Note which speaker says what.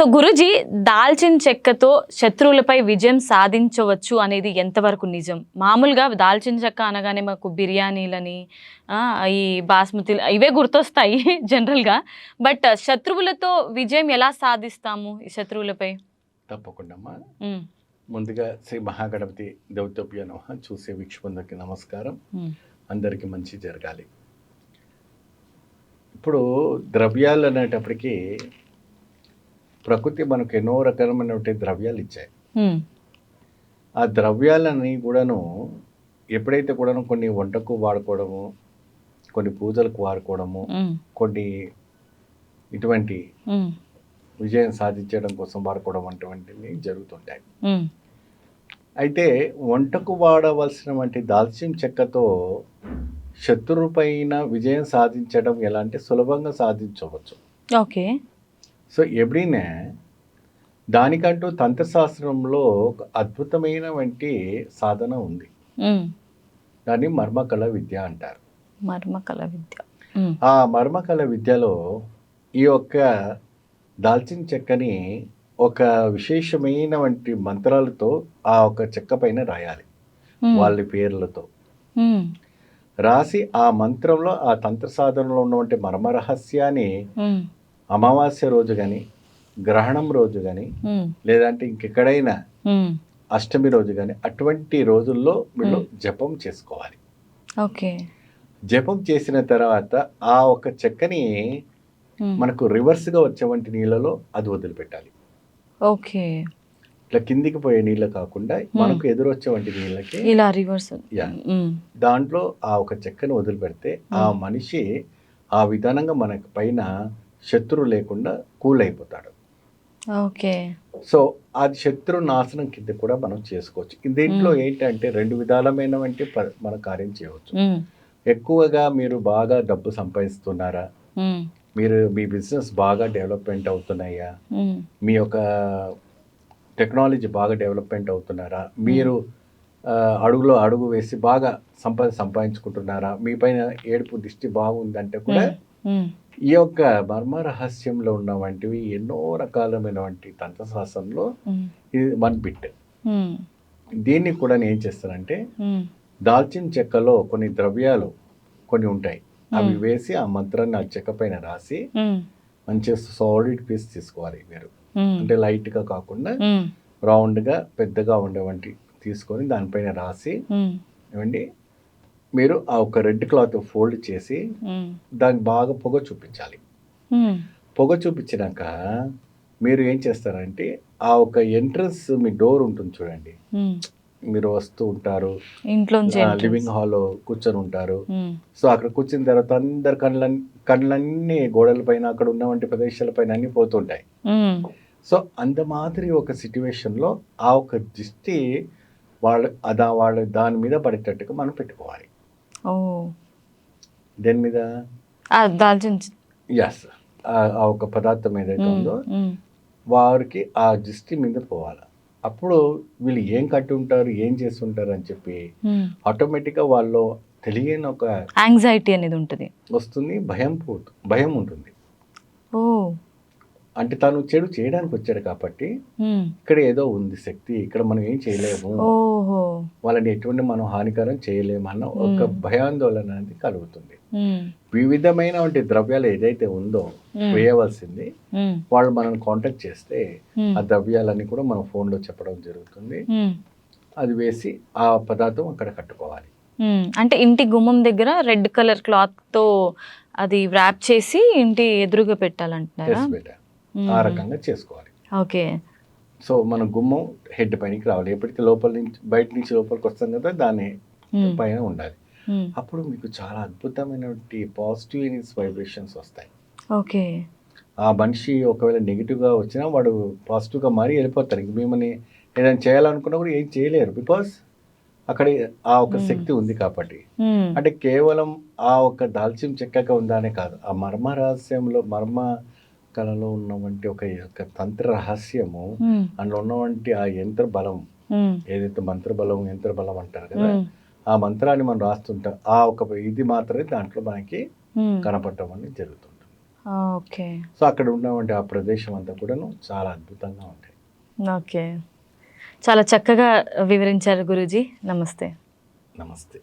Speaker 1: So Guruji దాల్చిన చెక్కతో శత్రువులపై విజయం సాధించవచ్చు అనేది ఎంతవరకు నిజం? మామూలుగా దాల్చిన చెక్క అనగానే మాకు బిర్యానీలని ఈ బాస్మతి ఇవే గుర్తొస్తాయి జనరల్గా. బట్ శత్రువులతో విజయం ఎలా సాధిస్తాము ఈ శత్రువులపై?
Speaker 2: తప్పకుండా ముందుగా శ్రీ మహాగణపతి దౌతభ్య నమ. చూసే వీక్షకులందరికీ నమస్కారం. అందరికీ మంచి జరగాలి. ఇప్పుడు ద్రవ్యాలు అనేటప్పటికీ ప్రకృతి మనకు ఎన్నో రకమైనటువంటి ద్రవ్యాలు ఇచ్చాయి. ఆ ద్రవ్యాలని కూడాను ఎప్పుడైతే కూడాను కొన్ని వంటకు వాడుకోవడము కొన్ని పూజలకు వాడుకోవడము కొన్ని ఇటువంటి విజయం సాధించడం కోసం వాడుకోవడం అటువంటివి జరుగుతుంటాయి. అయితే వంటకు వాడవలసినటువంటి దాల్చిన చెక్కతో శత్రువుపైన విజయం సాధించడం ఎలా అంటే సులభంగా సాధించవచ్చు.
Speaker 1: ఓకే.
Speaker 2: సో ఎప్పుడైనా దానికంటూ తంత్రశాస్త్రంలో ఒక అద్భుతమైనటువంటి సాధన ఉంది. దాన్ని మర్మకళ విద్య అంటారు.
Speaker 1: మర్మకళ విద్య.
Speaker 2: ఆ మర్మకళ విద్యలో ఈ యొక్క దాల్చిన చెక్కని ఒక విశేషమైనటువంటి మంత్రాలతో ఆ ఒక చెక్క పైన రాయాలి. వాళ్ళ పేర్లతో. రాసి ఆ మంత్రంలో ఆ తంత్ర సాధనలో ఉన్నటువంటి మర్మ రహస్యాన్ని
Speaker 1: ఉమ్,
Speaker 2: అమావాస్య రోజు కానీ గ్రహణం రోజు కానీ లేదంటే ఇంకెక్కడైనా అష్టమి రోజు కానీ అటువంటి రోజుల్లో వీళ్ళు జపం చేసుకోవాలి.
Speaker 1: ఓకే.
Speaker 2: జపం చేసిన తర్వాత ఆ ఒక చెక్కని మనకు రివర్స్గా వచ్చేవంటి నీళ్ళలో అది వదిలిపెట్టాలి.
Speaker 1: ఓకే.
Speaker 2: ఇట్లా కిందికి పోయే నీళ్ళు కాకుండా మనకు ఎదురొచ్చేవంటి నీళ్ళకి
Speaker 1: ఇలా రివర్స్
Speaker 2: దాంట్లో ఆ ఒక చెక్కను వదిలిపెడితే ఆ మనిషి ఆ విధానంగా మనకు పైన శత్రువు లేకుండా కూల్ అయిపోతాడు
Speaker 1: ఓకే.
Speaker 2: సో అది శత్రు నాశనం కింద కూడా మనం చేసుకోవచ్చు. దీంట్లో. ఏంటంటే రెండు విధాలమైనటువంటి ప- మన కార్యం చేయవచ్చు. ఎక్కువగా మీరు బాగా డబ్బు సంపాదిస్తున్నారా? మీరు మీ బిజినెస్ బాగా డెవలప్మెంట్ అవుతున్నాయా? మీ యొక్క టెక్నాలజీ బాగా డెవలప్మెంట్ అవుతున్నారా? మీరు అడుగులో అడుగు వేసి బాగా సంపద సంపాదించుకుంటున్నారా? మీ పైన ఏడుపు దిష్టి బాగుందంటే కూడా ఈ యొక్క మర్మ రహస్యంలో ఉన్న వంటివి ఎన్నో రకాలమైనటువంటి తంత్రశాస్త్రంలో ఇది వన్ బిట్. దీన్ని కూడా నేను ఏం చేస్తానంటే దాల్చిన చెక్కలో కొన్ని ద్రవ్యాలు కొన్ని ఉంటాయి. అవి. వేసి ఆ మంత్రాన్ని ఆ చెక్క పైన రాసి
Speaker 1: ఉమ్,
Speaker 2: మంచి సాలిడ్ పీస్ తీసుకోవాలి మీరు. అంటే లైట్గా కాకుండా
Speaker 1: ఉమ్,
Speaker 2: రౌండ్గా పెద్దగా ఉండేవంటి తీసుకొని దానిపైన రాసి ఏమండి? మీరు ఆ ఒక రెడ్ క్లాత్ ఫోల్డ్ చేసి దానికి బాగా పొగ చూపించాలి. పొగ చూపించినాక మీరు ఏం చేస్తారంటే ఆ ఒక ఎంట్రన్స్ మీ డోర్ ఉంటుంది చూడండి. మీరు వస్తూ ఉంటారు. లివింగ్ హాల్లో కూర్చొని ఉంటారు. సో అక్కడ కూర్చున్న తర్వాత అందరు కళ్ళన్ని కళ్ళన్నీ గోడల పైన అక్కడ ఉన్నవంటి ప్రదేశాల పైన అన్ని పోతుంటాయి సో అంత మాదిరి ఒక సిట్యువేషన్లో ఆ ఒక దిష్టి వాళ్ళ అదా వాళ్ళ దాని మీద పడేటట్టుగా మనం పెట్టుకోవాలి. దేని మీద?
Speaker 1: దాల్చిన
Speaker 2: ఎస్ ఆ ఒక పదార్థం ఏదైతే ఉందో వారికి ఆ దిష్టి మీద పోవాలి. అప్పుడు వీళ్ళు ఏం కట్టి ఉంటారు ఏం చేస్తుంటారు అని చెప్పి. ఆటోమేటిక్గా వాళ్ళు తెలియని ఒక
Speaker 1: యాంగ్జైటీ అనేది ఉంటుంది.
Speaker 2: వస్తుంది భయం పోతు భయం ఉంటుంది.
Speaker 1: ఓ.
Speaker 2: అంటే తను చెడు చేయడానికి వచ్చాడు కాబట్టి ఇక్కడ ఏదో ఉంది శక్తి ఇక్కడ మనం ఏం చేయలేము. వాళ్ళని ఎటువంటి మనం హానికరం చేయలేము అన్న ఒక. భయాందోళన అనేది కలుగుతుంది.
Speaker 1: ఉమ్,
Speaker 2: వివిధమైనటువంటి ద్రవ్యాలు ఏదైతే ఉందో వేయవలసింది వాళ్ళు మనం కాంటాక్ట్ చేస్తే ఆ ద్రవ్యాలన్నీ కూడా మనం ఫోన్లో చెప్పడం జరుగుతుంది. అది వేసి ఆ పదార్థం అక్కడ కట్టుకోవాలి.
Speaker 1: అంటే ఇంటి గుమ్మం దగ్గర రెడ్ కలర్ క్లాత్తో అది వ్రాప్ చేసి ఇంటి ఎదురుగా పెట్టాలంటున్నారా.
Speaker 2: ఆ రకంగా చేసుకోవాలి.
Speaker 1: ఓకే.
Speaker 2: సో మన గుమ్మం హెడ్ పైనకి రావాలి. ఎప్పటికీ లోపల నుంచి బయట నుంచి లోపలికి వస్తాం కదా దాని పైన ఉండాలి. అప్పుడు మీకు చాలా అద్భుతమైనటువంటి పాజిటివ్ వైబ్రేషన్స్ వస్తాయి.
Speaker 1: ఓకే.
Speaker 2: ఆ మనిషి ఒకవేళ నెగిటివ్గా వచ్చినా వాడు పాజిటివ్గా మారి వెళ్ళిపోతారు ఇంక మిమ్మల్ని ఏదైనా చేయాలనుకున్నా కూడా ఏం చేయలేరు. బికాస్ అక్కడ ఆ ఒక. శక్తి ఉంది కాబట్టి. అంటే కేవలం ఆ ఒక దాల్చిన చెక్కగా ఉందానే కాదు. ఆ మర్మ రహస్యంలో మర్మ కళలో ఉన్నవంటి ఒక యొక్క తంత్ర రహస్యము అందులో ఉన్నవంటి ఆ యంత్ర బలం ఏదైతే మంత్ర బలం యంత్ర బలం అంటారు కదా ఆ మంత్రాన్ని మనం రాస్తుంటాం. ఆ ఒక ఇది మాత్రమే దాంట్లో మనకి. కనపడటం అనేది జరుగుతుంటుంది.
Speaker 1: ఓకే.
Speaker 2: సో అక్కడ ఉన్నటువంటి ఆ ప్రదేశం అంతా కూడాను చాలా అద్భుతంగా ఉంటాయి.
Speaker 1: ఓకే. చాలా చక్కగా వివరించారు గురూజీ. నమస్తే.
Speaker 2: నమస్తే.